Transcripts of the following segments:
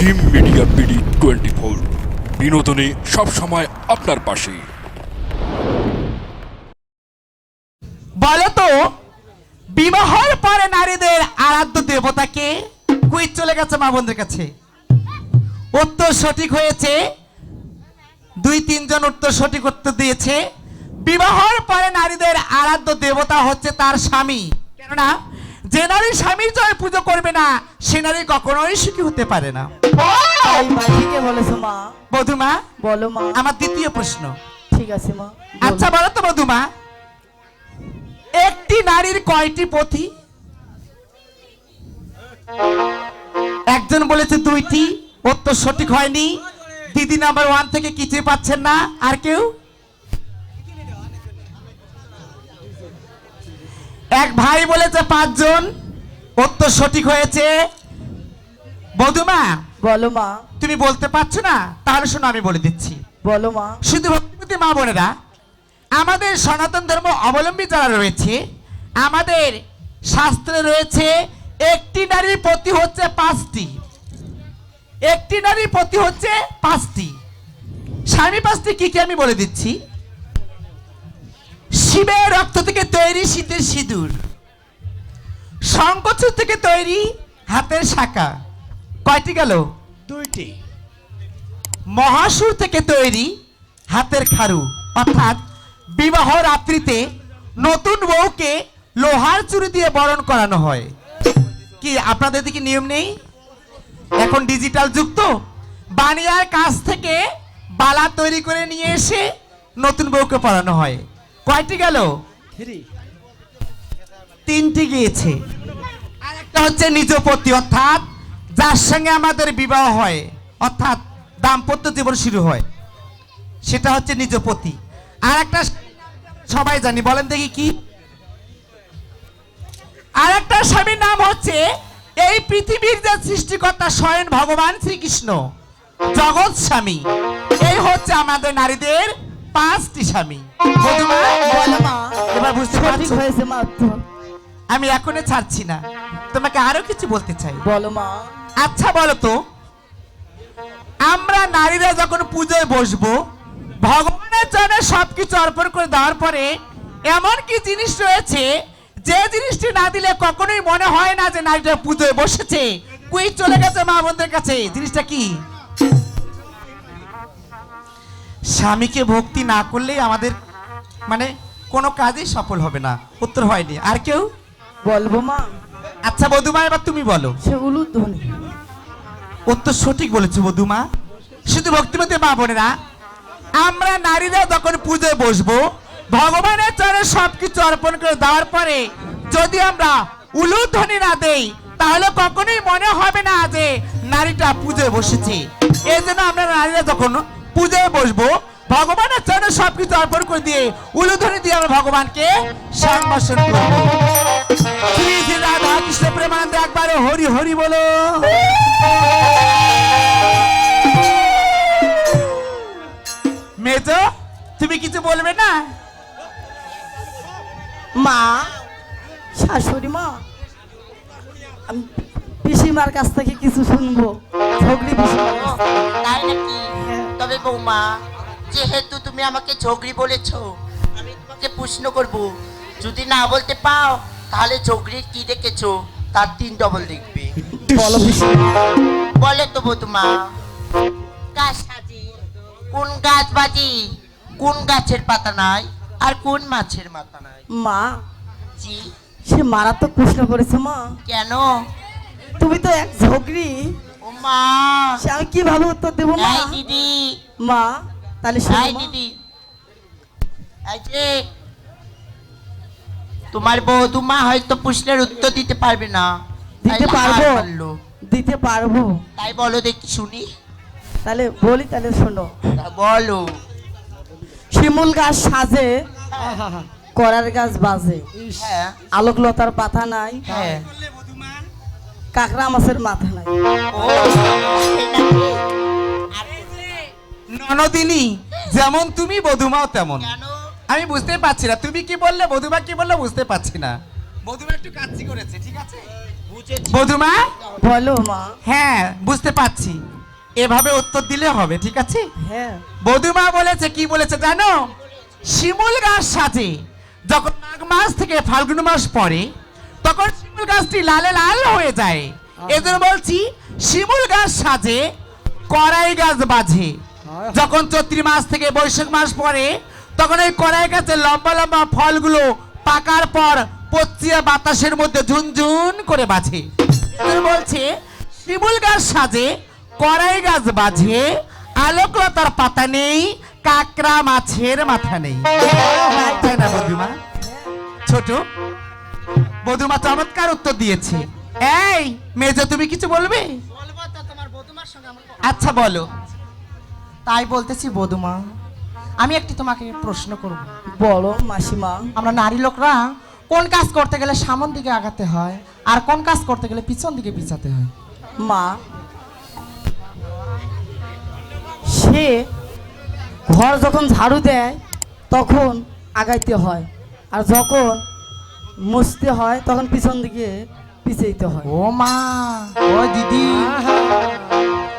Jim media BD twenty four বিনোদনে সবসময় আপনার পাশে। বলো তো, বিবাহের পরে নারীদের আরাধ্য দেবতাকে কুইজ চলে গেছে মা বোনদের কাছে। উত্তর সঠিক হয়েছে। দুই, তিনজন উত্তর সঠিক উত্তর দিয়েছে। বিবাহের পরে নারীদের আরাধ্য দেবতা হচ্ছে তার স্বামী। কেননা যে নারী স্বামীর জয় পুজো করবে না সে নারী কখনোই সুখী হতে পারে না। ঠিকই বলেছ মা। বধুমা বলো মা। আমার দ্বিতীয় প্রশ্ন। ঠিক আছে মা আচ্ছা বলো তো বধুমা একটি নারীর কয়টি পথি? একজন বলেছে দুইটি উত্তর সঠিক হয়নি। দিদি নাম্বার ওয়ান থেকে কিছুই পাচ্ছেন না আর কেউ? এক ভাই বলেছে পাঁচজন। উত্তর সঠিক হয়েছে। বধুমা বলো মা। তুমি বলতে পারছ না? তাহলে শোনো আমি বলে দিচ্ছি। বলো মা। শুধু ভক্তিপতি মা বোনেরা আমাদের সনাতন ধর্ম অবলম্বী যারা রয়েছে আমাদের শাস্ত্রে রয়েছে একটি নারীর প্রতি হচ্ছে পাঁচটি। একটি নারীর প্রতি হচ্ছে পাঁচটি। স্বামী পাঁচটি কি কি আমি বলে দিচ্ছি? শিবের রক্ত থেকে তৈরি শীতের সিঁদুর। শঙ্কচুর থেকে তৈরি হাতের শাখা। কয়টি গেল? দুইটি। মহাসুর থেকে তৈরি হাতের খারু। অর্থাৎ বিবাহ রাত্রিতে নতুন বউকে লোহার চুরি দিয়ে বরণ করানো হয়। কি আপনাদের দিকে নিয়ম নেই? এখন ডিজিটাল যুক্ত বানিয়ার কাছ থেকে বালা তৈরি করে নিয়ে এসে নতুন বউকে পরানো হয়। কয়টি গেল? তিনটি গিয়েছে। আর একটা হচ্ছে নিজপতি অর্থাৎ যার সঙ্গে আমাদের বিবাহ হয় অর্থাৎ দাম্পত্য জীবন শুরু হয় সেটা হচ্ছে নিজপতি আর একটা সবাই জানি বলেন দেখি কি? আর একটা স্বামীর নাম হচ্ছে এই পৃথিবীর যে সৃষ্টিকর্তা স্বয়ং ভগবান শ্রীকৃষ্ণ জগৎ স্বামী এই হচ্ছে আমাদের নারীদের পাঁচটি স্বামী। এবার বুঝতে পারছ? হয়েছে আমি এখনও ছাড়ছি না। তোমাকে আরও কিছু বলতে চাই। বলো মা। আচ্ছা বলো তো। আমরা নারীরা যখন পুজোয় বসবো ভগবানের জন্য সবকিছু অর্পণ করে দেওয়ার পরে এমন কি জিনিস রয়েছে যে জিনিসটি না দিলে কখনোই মনে হয় না যে নারীরা পুজোয় বসেছে। কুই চলে গেছে মা বোনদের কাছে। জিনিসটা কি? স্বামীকে ভক্তি না করলেই আমাদের মানে কোনো কাজই সফল হবে না। উত্তর হয়নি। আর কেউ? বলব মা। আচ্ছা বধুমা এবার তুমি বলো। উত্তর সঠিক বলেছে বধুমা শুধু ভক্তিমতী মা বোনেরা আমরা নারীরা যখন পুজোয় বসবো ভগবানের চরে সবকিছু অর্পণ করে দেওয়ার পরে যদি আমরা উলুধ্বনি না দেই তাহলে কখনোই মনে হবে না যে নারীটা পুজোয় বসেছে। এই জন্য আমরা নারীরা যখন বসবো। ভগবানের চরণে সবকিছু অর্পণ করে দিয়ে উলুধ্বনি দিয়ে আমরা ভগবানকে সম্ভাষণ করব। শ্রী শ্রী রাধা কৃষ্ণ প্রেমানন্দ একবারে হরি হরি বলো। মেজো তুমি কিছু বলবে না? মা শাশুড়ি মা আমি পিসিমার কাছ থেকে কিছু শুনব। ঝগড়ি পিসিমার কাছ থেকে। তবে বৌমা। যেহেতু তুমি আমাকে ঝগড়ি বলেছ আমি তোমাকে প্রশ্ন করব। যদি না বলতে পাও তাহলে ঝগড়ির কি দেখেছ? তার তিন ডবল দেখবে। বলে তো বৌমা গাছ সাজি কোন গাছ বাজি কোন গাছের পাতা নাই আর কোন মাছের মাথা নাই? মা জি। সে মারাত্মক প্রশ্ন করেছে মা। কেন? তুমি তো এক ঝগড়ি। ও মা। সে আমি কীভাবে উত্তর দেবো মা? এই দিদি মা তাহলে। দিদি। তোমার বৌদুমা হয়তো প্রশ্নের উত্তর দিতে পারবে না। দিতে পারব। দিতে পারব। তাই বলো দেখি শুনি। তাহলে বলি তাহলে শোনো। বলো। শিমুল গাছ সাজে করার গাছ বাজে। হ্যাঁ। আলোকলতার পাতা নাই। হ্যাঁ। কাকড়া মাছের মাথা নাই? ননদিনী যেমন তুমি বধুমাও তেমন। আমি বুঝতে পারছি না তুমি কি বললে বধুমা কি বললে বুঝতে পারছি না। বধুমা একটু কাচ্চি করেছে ঠিক আছে? বধুমা? বলো মা। হ্যাঁ বুঝতে পারছি। এভাবে উত্তর দিলে হবে ঠিক আছে? হ্যাঁ। বধুমা বলেছে কি বলেছে জানো? শিমুল গাছ সাজে। যখন মাঘ মাস থেকে ফাল্গুন মাস পরে তখন শিমুল গাছটি লালে লাল হয়ে যায়। এজন্য বলছি শিমুল গাছ সাজে কড়াই গাছ বাজে যখন চৈত্রি মাস থেকে বৈশাখ মাস পরে তখন এই কড়াই গাছের লম্বা লম্বা ফলগুলো পাকার পর পচিয়া বাতাসের মধ্যে ঝুনঝুন করে বাজে। বলছে শিমুল গাছ সাজে কড়াই গাছ বাজে আলোকলতার পাতা নেই কাকড়া মাছের মাথা নেই। তাই না বধুমা। ছোট বধুমা চমৎকার উত্তর দিয়েছে। এই মেজো তুমি কিছু বলবে। আচ্ছা বলো। তাই বলতেছি বধুমা আমি একটি তোমাকে প্রশ্ন করব। বলো মাসিমা। আমরা নারী লোকরা কোন কাজ করতে গেলে সামন দিকে আগাতে হয় আর কোন কাজ করতে গেলে পিছন দিকে পিছাতে হয়? মা সে ঘর যখন ঝাড়ু দেয় তখন আগাইতে হয়। আর যখন মুছতে হয় তখন পিছন দিকে পিছাইতে হয়। ও মা ও দিদি।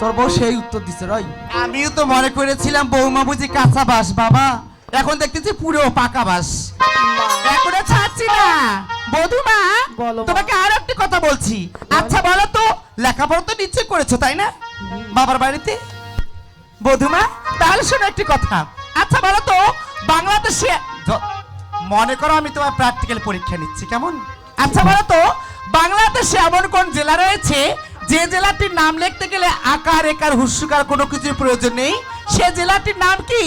তোর বউ সেই উত্তর দিছে রই। আমিও তো মনে করেছিলাম বৌমা বুঝি কাঁচা বাস বাবা। এখন দেখতেছি পুরো পাকা বাস এখনও ছাড়ছি না। বধুমা তোমাকে আর একটি কথা বলছি। আচ্ছা বলো তো লেখাপড়া তো নিশ্চয় করেছ তাই না? বাবার বাড়িতে? বধুমা তাহলে শোনো একটি কথা। আচ্ছা বলো তো বাংলাদেশে মনে করো আমি তোমার প্র্যাকটিক্যাল পরীক্ষা নিচ্ছি কেমন? আচ্ছা বলো তো বাংলাদেশে এমন কোন জেলা রয়েছে যে জেলাটির নাম লিখতে গেলে আকার একার হুস্যকার কোনো কিছুর প্রয়োজন নেই। সে জেলাটির নাম কি?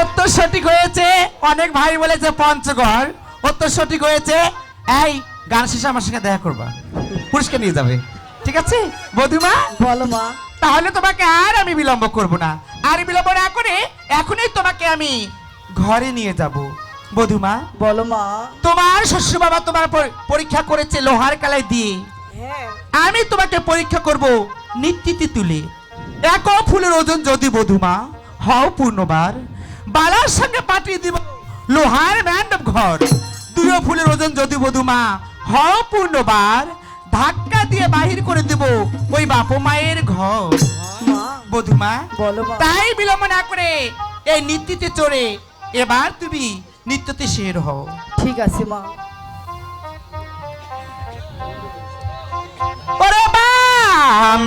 উত্তর সঠিক হয়েছে অনেক ভাই বলেছে পঞ্চগড়। উত্তর সঠিক হয়েছে এই গান শেষে আমার সঙ্গে দেখা করবা। পুরস্কার নিয়ে যাবে। ঠিক আছে? বধুমা? বলো মা। তাহলে তোমাকে আর আমি বিলম্ব করব না। আর বিলম্ব না করে এখনই তোমাকে আমি ঘরে নিয়ে যাব। বধুমা বলো মা। তোমার শ্বশুর বাবা তোমার পরীক্ষা করেছে লোহার কালাই দিয়ে। হ্যাঁ। আমি তোমাকে পরীক্ষা করব নিত্যিতে তুলে। এক ফুলের ওজন যদি বধুমা হও পূর্ণবার। বালার সঙ্গে পাঠিয়ে দিব লোহার ম্যান্ডব ঘর। দুই ফুলের ওজন যদি বধুমা হও পূর্ণবার। ধাক্কা দিয়ে বাহির করে দেব ওই বাপ মায়ের ঘর। বধুমা বলো তাই বিলম্ব না করে এই নিত্যতে চড়ে এবার তুমি নিত্যতে শের হও। ঠিক আছে মা। ওরে বাম